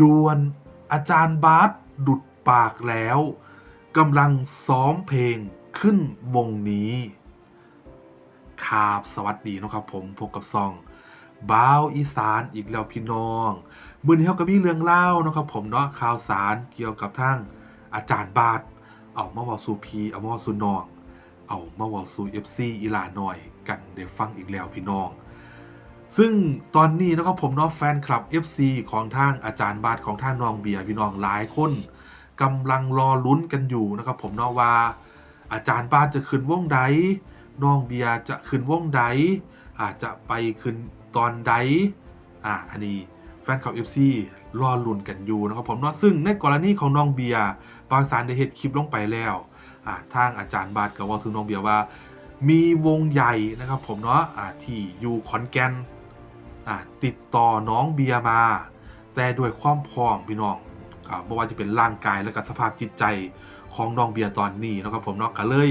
ดวนอาจารย์บาสดุดปากแล้วกำลังซ้อมเพลงขึ้นวงนี้ครับสวัสดีนะครับผมพบกับซองบ้าวอีสานอีกแล้วพี่น้องมือนี้เขาก็มีเรื่องเล่านะครับผมเนาะข่าวสารเกี่ยวกับทั้งอาจารย์บาสเอามาวอสูพีเอามาวอสูนอง เอามาวอสูเอฟซีอีหลาหน่อยกันเดี๋ยวฟังอีกแล้วพี่น้อง ซึ่งตอนนี้นะครับผมเนาะแฟนคลับ FC ของทางอาจารย์บาทของทางน้องเบียร์พี่น้องหลายคนกำลังรอลุ้นกันอยู่นะครับผมเนาะว่า อาจารย์บาทจะขึ้นวงใดน้องเบียร์จะขึ้นวงใดอาจจะไปขึ้นตอนใดอะอันนี้แฟนคลับ FC รอลุ้นกันอยู่นะครับผมเนาะซึ่งในกรณีของน้องเบียร์บางสารได้เฮ็ดคลิปลงไปแล้วอะทางอาจารย์บาทก็ว่าถึงน้องเบียร์ว่า มีวงใหญ่นะครับผมเนาะอะที่อยู่ขอนแก่นอะ ติดต่อน้องเบียร์มา แต่ด้วยความพร้อมพี่น้องอ่าไม่ว่าจะเป็นร่างกายและก็สภาพจิตใจของน้องเบียร์ตอนนี้นะครับผมเนาะก็เลย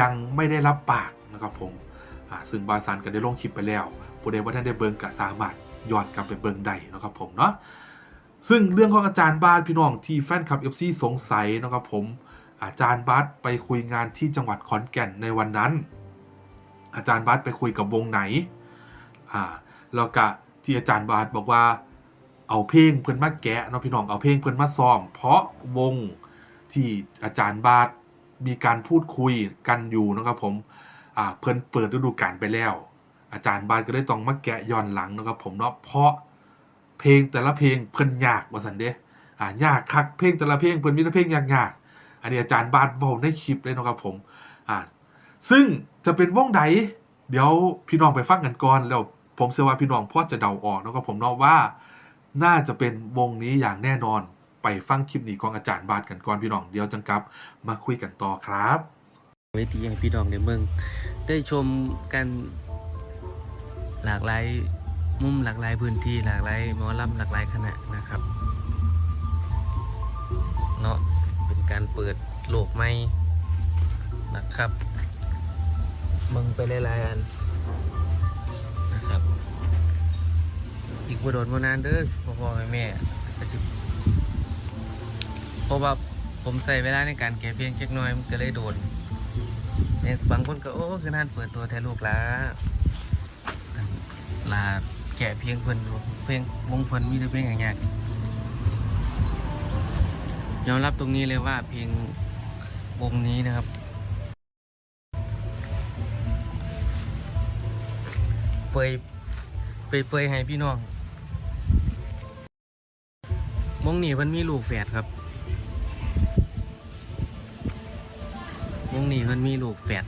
ยังไม่ได้รับปากนะครับผมซึ่งบาซานก็ได้ลงคลิปไปแล้วผู้ใดว่าท่านได้เบิงก็สามารถย้อนกลับไปเบิงได้นะครับผมเนาะซึ่งเรื่องของอาจารย์บาสพี่น้องที่แฟนคลับ FC สงสัยนะครับผมอาจารย์บาสไปคุยงานที่จังหวัดขอนแก่นในวันนั้น อาจารย์บาสไปคุยกับวงไหนอ่า แล้วก็ที่อาจารย์บาสบอกว่า เอาเพลงเพื่อนมาแกะเนาะพี่น้องเอาเพลงเพื่อนมาซ้อม เพราะวงที่อาจารย์บาสมีการพูดคุยกันอยู่นะครับผมอ่าเพื่อนเปิดฤดูกาลไปแล้ว อาจารย์บาสก็ได้ต้องมาแกะย้อนหลังนะครับผมเนาะเพราะเพลงแต่ละเพลงเพื่อนยากว่าสันเดะอ่ายากคักเพลงแต่ละเพลงเพื่อนมีแต่เพลงยากๆอันนี้อาจารย์บาสบอกในคลิปเลยนะครับผมอ่าซึ่งจะเป็นวงใดเดี๋ยวพี่น้องไปฟังกันก่อนแล้ว ผมเชื่อว่าพี่น้องพอจะเดาออกนะครับผมเนาะว่าน่าจะเป็นวงนี้อย่างแน่นอนไปฟังคลิปนี้ของอาจารย์บาทกันก่อนพี่น้องเดี๋ยวจังกับ มาคุยกันต่อครับเวทีให้พี่น้องในเมือง ได้ชมกันหลากหลายมุมหลากหลายพื้นที่หลากหลายมอลำหลากหลายคณะนะครับเนาะเป็นการเปิดโลกใหม่นะครับเมึงไปหลายๆอัน บ่โดนบ่นานเด้อพ่อพ่อแม่แม่ก็สิเพราะว่าผมใส่เวลาในการแก้เพลงเล็กน้อยมันก็เลยโดนเนี่ยบางคนก็โอ้คือนั่นเปิดตัวแทนลูกลาลาแกะเพียงเพิ่นอยู่เพลงวงเพิ่นมีแต่เพลงอย่างเงี้ยยอมรับตรงนี้เลยว่าเพลงวงนี้นะครับเปยเปยเปยให้พี่น้อง วงนี้เพิ่นมีลูกแฝดครับวงนี้มันมีลูกแฝด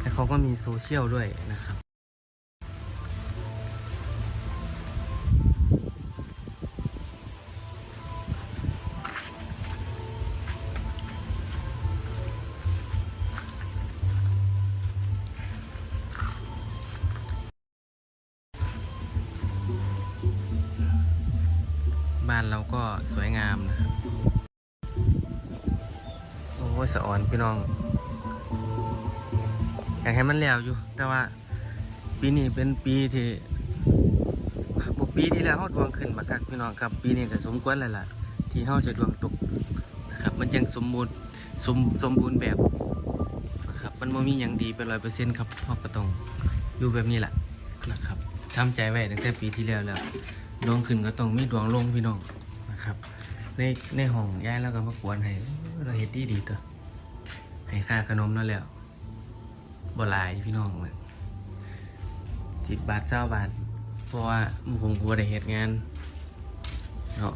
แต่เขาก็มีโซเชียลด้วยนะครับานเราก็สวยงามนะครับโอ้ยสะอ่อนพี่น้องอยากให้มันแล้วอยู่ แต่ว่าปีนี้เป็นปีที่ปีที่แล้วเขาดวงขึ้นมาคักพี่น้องครับ ปีนี้ก็สมควรแล้วล่ะ ที่เขาจะดวงตกนะครับ มันยังสมบูรณ์สมสมบูรณ์แบบนะครับ มันไม่มีอย่างดีเป็นร้อยเปอร์เซ็นต์ครับเขาก็ต้องอยู่แบบนี้แหละนะครับทำใจไว้ตั้งแต่ปีที่แล้วแล้ว ดวงขึ้นก็ต้องมีดวงลงพี่น้องนะครับ ในในห้องย้ายแล้วก็มากวนให้เราเฮ็ดดีดีตัวให้ค่าขนมนั่นแหล้วบ่หลายพี่น้องเลยสิบบาทเจ้าบาท เพราะว่าผมก็บ่ได้เฮ็ดงานเนาะ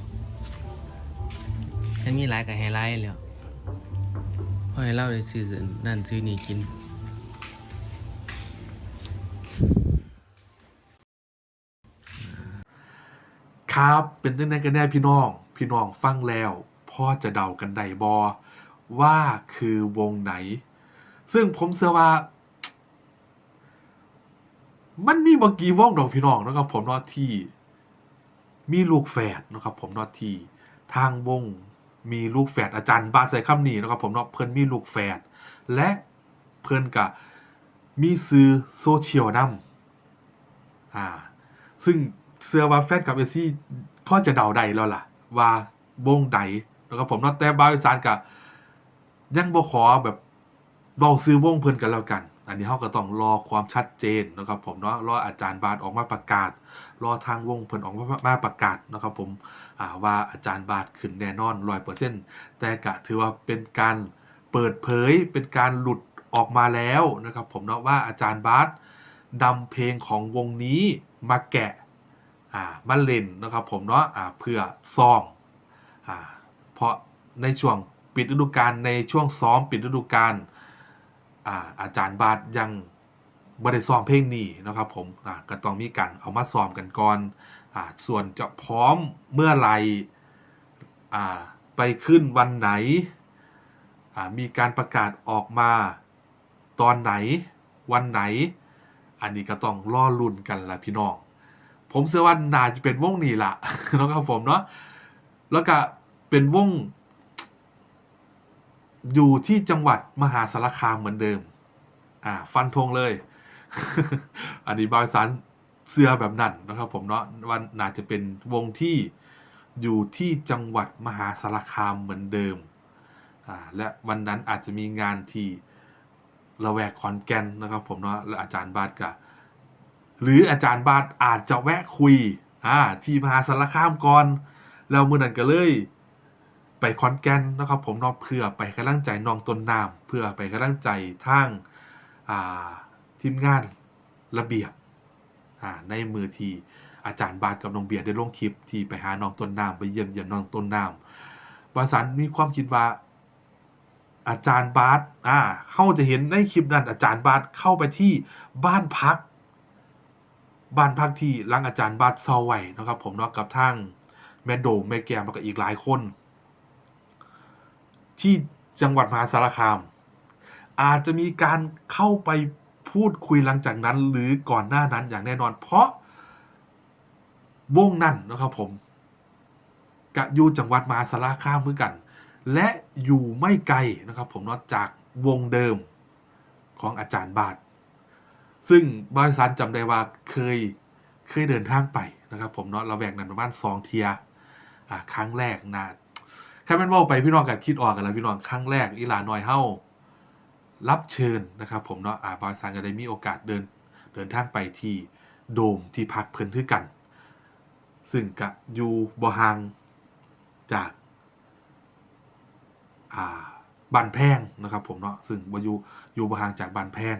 ถ้ามีหลายก็ให้หลายแล้วเพราะให้เราได้ซื้อนั่นซื้อนี่กิน ครับ เป็นจังไดกันแน่พี่น้อง พี่น้องฟังแล้วพ่อจะเดากันได้บอว่าคือวงไหน ซึ่งผมเชื่อว่า มันมีบางกี่วงดอกพี่น้องนะครับผมนาะที่ มีลูกแฝดนะครับผมนาะที่ ทางวงมีลูกแฝดอาจารย์บาใส่คำนี้นะครับผมเนาะเพิ่นมีลูกแฝดและเพิ่นกะมีซื้อโซเชียลนำอ่าซึ่ง เสื้อว่าแฟนกับเอซี่พ่อจะเดาใดแล้วล่ะ ว่าวงใดนะครับผมนาะแต่บาวอีสานกับยังบ่ขอแบบเบาซื้อวงเพิ่นกันแล้วกัน อันนี้เฮาก็ต้องรอความชัดเจนนะครับผมเนาะรออาจารย์บาทออกมาประกาศ รอทางวงเพิ่นออกมาประกาศนะครับผมว่าอาจารย์บาทขึ้นแน่นอน100%แต่ก็ถือว่าเป็นการเปิดเผยเป็นการหลุดออกมาแล้วนะครับผมเนาะว่าอาจารย์บาทนำเพลงของวงนี้มาแกะ อ่ามาเล่นนะครับผมเนาะอ่าเพื่อซ้อมอ่าเพราะในช่วงปิดฤดูกาลในช่วงซ้อมปิดฤดูกาลอ่าอาจารย์บาทยังบ่ได้ซ้อมเพลงนี้นะครับผมอ่าก็ต้องมีการเอามาซ้อมกันก่อนอ่าส่วนจะพร้อมเมื่อไหร่อ่าไปขึ้นวันไหนอ่ามีการประกาศออกมาตอนไหนวันไหน อันนี้ก็ต้องรอลุ้นกันละพี่น้อง ผมเชื่อว่าน่าจะเป็นวงนี้ละนะครับผมเนาะแล้วก็เป็นวง อยู่ที่จังหวัดมหาสารคามเหมือนเดิม อ่า ฟันธงเลย อันนี้บริษัทเสื้อแบบนั้นนะครับ ผมเนาะว่าน่าจะเป็นวงที่อยู่ที่จังหวัดมหาสารคามเหมือนเดิม อ่า และวันนั้นอาจจะมีงานที่ระแวกขอนแก่นนะครับ ผมเนาะและอาจารย์บาทกับ หรืออาจารย์บาทอาจจะแวะคุยอ่าที่มหาสารคามก่อนแล้วมือนั้นก็เลย ไปคอนแกนนะครับ ผมนอกเพื่อไปกำลังใจน้องต้นน้ำเพื่อไปกำลังใจทางอ่าทีมงานระเบียบอ่าในมือที่อาจารย์บาทกับน้องเบียร์ได้ลงคลิปที่ไปหาน้องต้นน้ำไปเยี่ยมเยียนน้องต้นน้ำบาสันมีความคิดว่า อาจารย์บาสอ่าเข้าจะเห็นในคลิปนั้นอาจารย์บาสเข้าไปที่บ้านพัก บ้านพักที่รังอาจารย์บาสเซาไว้นะครับ ผมเนาะกับทางแม่โดมแม่แกมแล้วก็อีกหลายคน ที่จังหวัดมหาสารคาม อาจจะมีการเข้าไปพูดคุยหลังจากนั้น หรือก่อนหน้านั้นอย่างแน่นอน เพราะวงนั้นนะครับผมกะอยู่จังหวัดมหาสารคามเหมือนกัน และอยู่ไม่ไกลนะครับ ผมนาะจากวงเดิมของอาจารย์บาท ซึ่งบริษัทจำได้ว่าเคยเคยเดินทางไปนะครับ ผมเนาะเราแบ่งนั้นประมาณสองเทียอ่าครั้งแรกนะแค่เป็นว่าไปพี่น้องกันคิดออกกันแล้วพี่น้องครั้งแรกอีหลาน้อยเฮ้ารับเชิญนะครับ ผมเนาะอ่าบริษัทก็ได้มีโอกาสเดินเดินทางไปที่โดมที่พักเพิ่นคือกัน ซึ่งกะอยู่บ่ห่างจากอ่าบานแพงนะครับ ผมเนาะซึ่งว่อยู่อยู่บ่ห่างจากบานแพง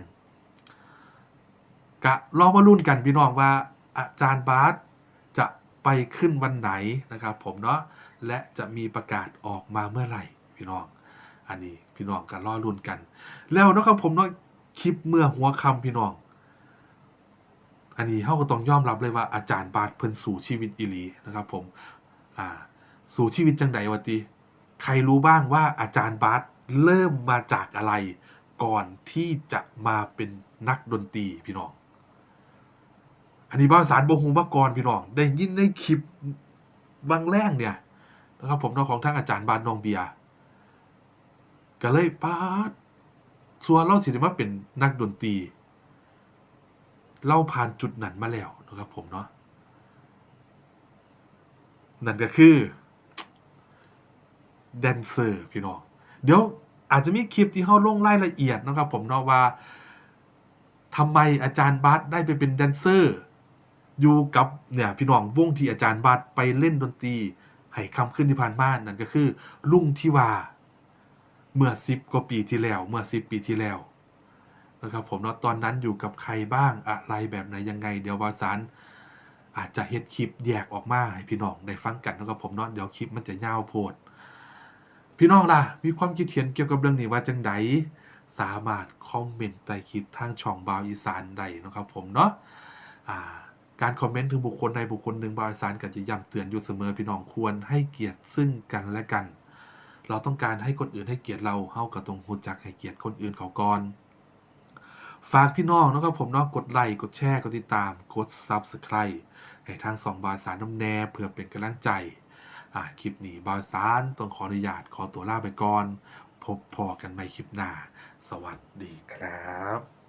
กะลองมาลุ้นกันพี่น้องว่าอาจารย์บาสจะไปขึ้นวันไหนนะครับผมเนาะและจะมีประกาศออกมาเมื่อไหร่พี่น้อง อันนี้พี่น้องกันรอลุ้นกัน แล้วนะครับผมเนาะคลิปเมื่อหัวคำพี่น้อง อันนี้เขาก็ต้องยอมรับเลยว่าอาจารย์บาสเพิ่นสู่ชีวิตอีหลีนะครับ ผมอ่าสู่ชีวิตจังใดวะติใครรู้บ้างว่าอาจารย์บาสเริ่มมาจากอะไร ก่อนที่จะมาเป็นนักดนตรีพี่น้อง อันนี้บาสารบงหูมาก่อนพี่น้องได้ยินในคลิปวังแรกเนี่ยนะครับผมเนาะของทางอาจารย์บาสนองเบียก็เลยปาดส่วนเราสิได้มาเป็นนักดนตรีเราผ่านจุดนั้นมาแล้วนะครับผมเนาะนั่นก็คือแดนเซอร์พี่น้องเดี๋ยวอาจจะมีคลิปที่เข้าลงรายละเอียดนะครับผมเนาะว่าทำไมอาจารย์บาสได้ไปเป็นแดนเซอร์ อยู่กับเนี่ยพี่น้องวงที่อาจารย์บาสไปเล่นดนตรีให้คำขึ้นที่ผ่านมานั่นก็คือ ลุงที่ว่าเมื่อสิบกว่าปีที่แล้ว เมื่อสิบปีที่แล้วนะครับผมเนาะตอนนั้นอยู่กับใครบ้างอะไรแบบไหนยังไง เดี๋ยววาสารอาจจะเฮ็ดคลิปแยกออกมาให้พี่น้องได้ฟังกันนะครับผมเนาะเดี๋ยวคลิปมันจะยาวโพด พี่น้องล่ะ มีความคิดเห็นเกี่ยวกับเรื่องนี้ว่าจังไดสามารถคอมเมนต์ใต้คลิปทางช่องบาวอีสานได้นะครับผมเนาะอ่า การคอมเมนต์ถึงบุคคลใดบุคคลหนึ่งบาวอีสานก็จะย้ำเตือนอยู่เสมอพี่น้องควรให้เกียรติซึ่งกันและกัน เราต้องการให้คนอื่นให้เกียรติเราเฮาก็ต้องรู้จักให้เกียรติคนอื่นเขาก่อนฝากพี่น้องนะครับผมเนาะกดไลค์กดแชร์กดติดตามกด Subscribe ให้ทางสองบาสานน้ำแน่เพื่อเป็นกำลังใจอ่าคลิปนี้บาสารต้องขออนุญาตขอตัวลาไปก่อน พบพอกันใหม่คลิปหน้า สวัสดีครับ